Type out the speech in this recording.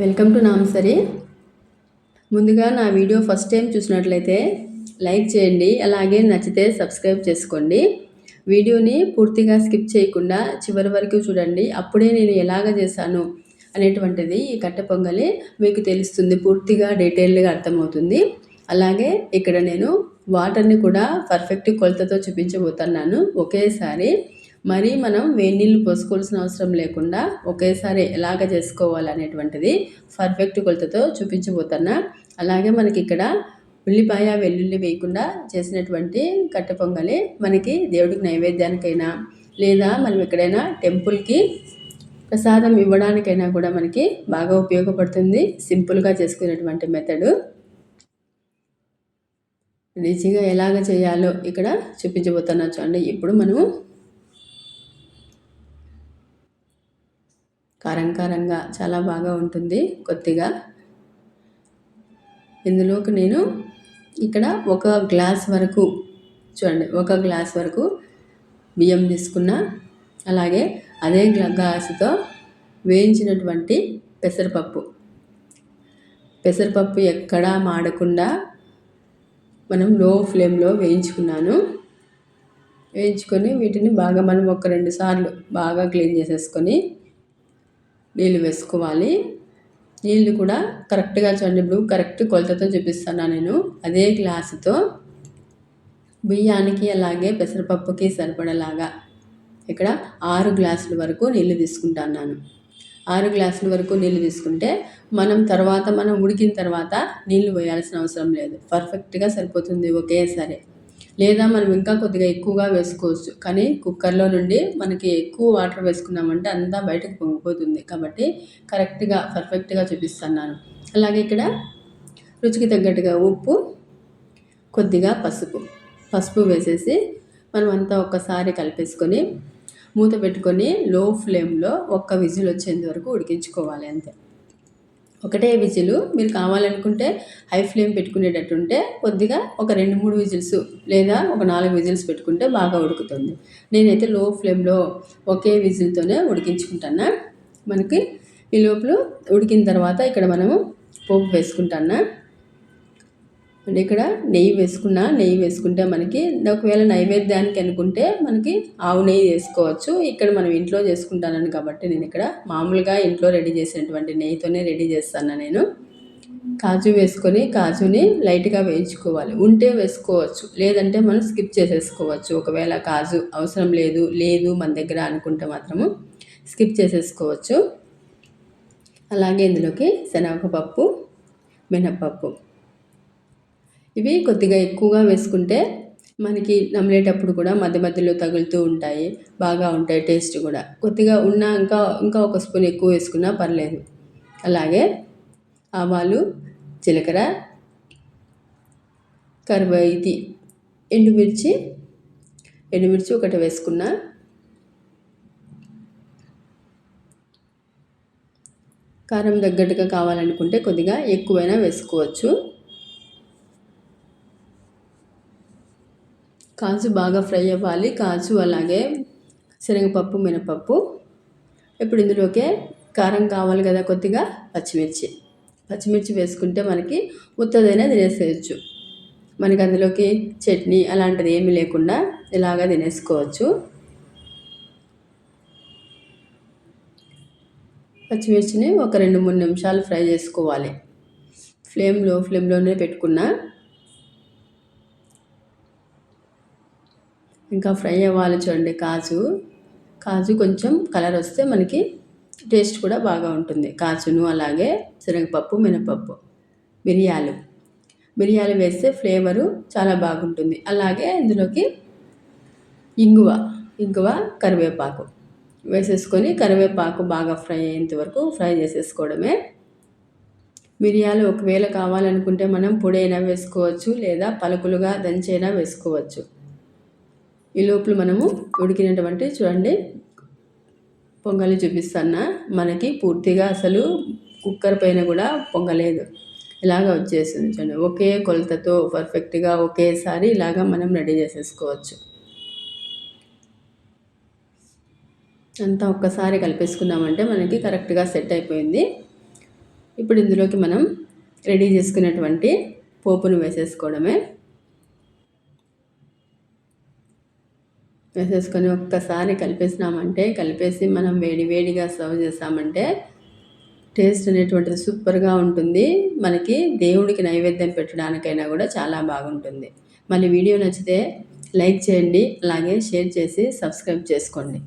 Welcome to నామసరి. ముందుగా నా వీడియో ఫస్ట్ టైం చూసినట్లయితే లైక్ చేయండి అలాగే నచ్చితే సబ్స్క్రైబ్ చేసుకోండి. వీడియోని పూర్తిగా స్కిప్ చేయకుండా చివరి వరకు చూడండి అప్పుడే నేను ఎలాగ చేశాను అనేటువంటిది ఈ కట్టె పొంగలి మీకు తెలుస్తుంది పూర్తిగా డీటెయిల్గా అర్థమవుతుంది. అలాగే ఇక్కడ నేను వాటర్ని కూడా పర్ఫెక్ట్ కొలతతో చూపించబోతున్నాను ఒకేసారి. మరి మనం వేడి నీళ్ళు పోసుకోవాల్సిన అవసరం లేకుండా ఒకేసారి ఎలాగ చేసుకోవాలనేటువంటిది పర్ఫెక్ట్ కొలతతో చూపించబోతున్నా. అలాగే మనకి ఇక్కడ ఉల్లిపాయ వెల్లుల్లి వేయకుండా చేసినటువంటి కట్టె పొంగలి మనకి దేవుడికి నైవేద్యానికైనా లేదా మనం ఎక్కడైనా టెంపుల్కి ప్రసాదం ఇవ్వడానికైనా కూడా మనకి బాగా ఉపయోగపడుతుంది సింపుల్గా చేసుకునేటువంటి మెథడు నిజంగా ఎలాగ చేయాలో ఇక్కడ చూపించబోతున్నా చూడండి. ఇప్పుడు మనము కారం కారంగా చాలా బాగా ఉంటుంది కొద్దిగా. ఇందులోకి నేను ఇక్కడ ఒక గ్లాస్ వరకు చూడండి ఒక గ్లాస్ వరకు బియ్యం తీసుకున్న అలాగే అదే గ్లాసుతో వేయించినటువంటి పెసరపప్పు. పెసరపప్పు ఎక్కడా మాడకుండా మనం లో ఫ్లేమ్లో వేయించుకున్నాను. వేయించుకొని వీటిని బాగా మనం ఒక రెండు సార్లు బాగా క్లీన్ చేసేసుకొని నీళ్ళు వేసుకోవాలి. నీళ్ళు కూడా కరెక్ట్గా చూడండి. ఇప్పుడు కరెక్ట్ కొలతతో చూపిస్తాను నేను. అదే గ్లాసుతో బియ్యానికి అలాగే పెసరపప్పుకి సరిపడేలాగా ఇక్కడ ఆరు గ్లాసుల వరకు నీళ్ళు తీసుకుంటున్నాను. ఆరు గ్లాసుల వరకు నీళ్ళు తీసుకుంటే మనం తర్వాత మనం ఉడికిన తర్వాత నీళ్ళు పోయాల్సిన అవసరం లేదు. పర్ఫెక్ట్గా సరిపోతుంది ఒకేసారి. లేదా మనం ఇంకా కొద్దిగా ఎక్కువగా వేసుకోవచ్చు. కానీ కుక్కర్లో నుండి మనకి ఎక్కువ వాటర్ వేసుకున్నామంటే అంతా బయటకు పొంగిపోతుంది. కాబట్టి కరెక్ట్గా పర్ఫెక్ట్గా చూపిస్తున్నాను. అలాగే ఇక్కడ రుచికి తగ్గట్టుగా ఉప్పు కొద్దిగా పసుపు. పసుపు వేసేసి మనం అంతా ఒక్కసారి కలిపేసుకొని మూత పెట్టుకొని లో ఫ్లేమ్లో ఒక్క విజిల్ వచ్చేంత వరకు ఉడికించుకోవాలి అంతే. ఒకటే విజిల్. మీరు కావాలనుకుంటే హై ఫ్లేమ్ పెట్టుకునేటట్టుంటే కొద్దిగా ఒక రెండు మూడు విజిల్స్ లేదా ఒక నాలుగు విజిల్స్ పెట్టుకుంటే బాగా ఉడుకుతుంది. నేనైతే లో ఫ్లేమ్లో ఒకే విజిల్తోనే ఉడికించుకుంటాను మనకి ఈ లోపల ఉడికిన తర్వాత ఇక్కడ మనము పోపు వేసుకుంటాను అంటే ఇక్కడ నెయ్యి వేసుకున్నా నెయ్యి వేసుకుంటే మనకి ఒకవేళ నైవేద్యానికి అనుకుంటే మనకి ఆవు నెయ్యి వేసుకోవచ్చు. ఇక్కడ మనం ఇంట్లో చేసుకుంటానని కాబట్టి నేను ఇక్కడ మామూలుగా ఇంట్లో రెడీ చేసినటువంటి నెయ్యితోనే రెడీ చేస్తాను నేను. కాజు వేసుకొని కాజుని లైట్గా వేయించుకోవాలి. ఉంటే వేసుకోవచ్చు లేదంటే మనం స్కిప్ చేసేసుకోవచ్చు. ఒకవేళ కాజు అవసరం లేదు లేదు మన దగ్గర అనుకుంటే మాత్రము స్కిప్ చేసేసుకోవచ్చు. అలాగే ఇందులోకి శనగపప్పు మినప్పప్పు. ఇవి కొద్దిగా ఎక్కువగా వేసుకుంటే మనకి నమిలేటప్పుడు కూడా మధ్య మధ్యలో తగులుతూ ఉంటాయి బాగా ఉంటాయి టేస్ట్ కూడా. కొద్దిగా ఉన్న ఇంకా ఇంకా ఒక స్పూన్ ఎక్కువ వేసుకున్నా పర్లేదు. అలాగే ఆవాలు జీలకర్ర కరివేతి ఎండుమిర్చి ఎండుమిర్చి ఒకటి వేసుకున్నా కారం తగ్గట్టుగా కావాలనుకుంటే కొద్దిగా ఎక్కువైనా వేసుకోవచ్చు. కాజు బాగా ఫ్రై అవ్వాలి. కాజు అలాగే శనగపప్పు మినపప్పు. ఇప్పుడు ఇందులోకే కారం కావాలి కదా కొద్దిగా పచ్చిమిర్చి. పచ్చిమిర్చి వేసుకుంటే మనకి ఉత్తదైనా తినేసేయచ్చు. మనకి అందులోకి చట్నీ అలాంటిది ఏమీ లేకుండా ఇలాగా తినేసుకోవచ్చు. పచ్చిమిర్చిని ఒక రెండు మూడు నిమిషాలు ఫ్రై చేసుకోవాలి. ఫ్లేమ్లో ఫ్లేమ్లోనే పెట్టుకున్నా ఇంకా ఫ్రై అవ్వాలి చూడండి కాజు. కాజు కొంచెం కలర్ వస్తే మనకి టేస్ట్ కూడా బాగా ఉంటుంది. కాజును అలాగే శనగపప్పు మినపప్పు మిరియాలు. మిరియాలు వేస్తే ఫ్లేవరు చాలా బాగుంటుంది. అలాగే ఇందులోకి ఇంగువ ఇంగువ కరివేపాకు వేసేసుకొని కరివేపాకు బాగా ఫ్రై అయ్యేంత వరకు ఫ్రై చేసేసుకోవడమే. మిరియాలు ఒకవేళ కావాలనుకుంటే మనం పొడైనా వేసుకోవచ్చు లేదా పలుకులుగా దంచైనా వేసుకోవచ్చు. ఈ లోపల మనము ఉడికినటువంటి చూడండి పొంగలి చూపిస్తాను మనకి పూర్తిగా అసలు కుక్కర్ పైన కూడా పొంగలేదు. ఇలాగ వచ్చేసింది చూడండి. ఒకే కొలతతో పర్ఫెక్ట్గా ఒకేసారి ఇలాగ మనం రెడీ చేసేసుకోవచ్చు. అంతా ఒక్కసారి కలిపేసుకున్నామంటే మనకి కరెక్ట్గా సెట్ అయిపోయింది. ఇప్పుడు ఇందులోకి మనం రెడీ చేసుకున్నటువంటి పోపును వేసేసుకోవడమే. వేసేసుకొని ఒక్కసారి కలిపేసినామంటే కలిపేసి మనం వేడి వేడిగా సర్వ్ చేసామంటే టేస్ట్ అనేటువంటిది సూపర్గా ఉంటుంది. మనకి దేవుడికి నైవేద్యం పెట్టడానికైనా కూడా చాలా బాగుంటుంది. మళ్ళీ వీడియో నచ్చితే లైక్ చేయండి అలాగే షేర్ చేసి సబ్స్క్రైబ్ చేసుకోండి.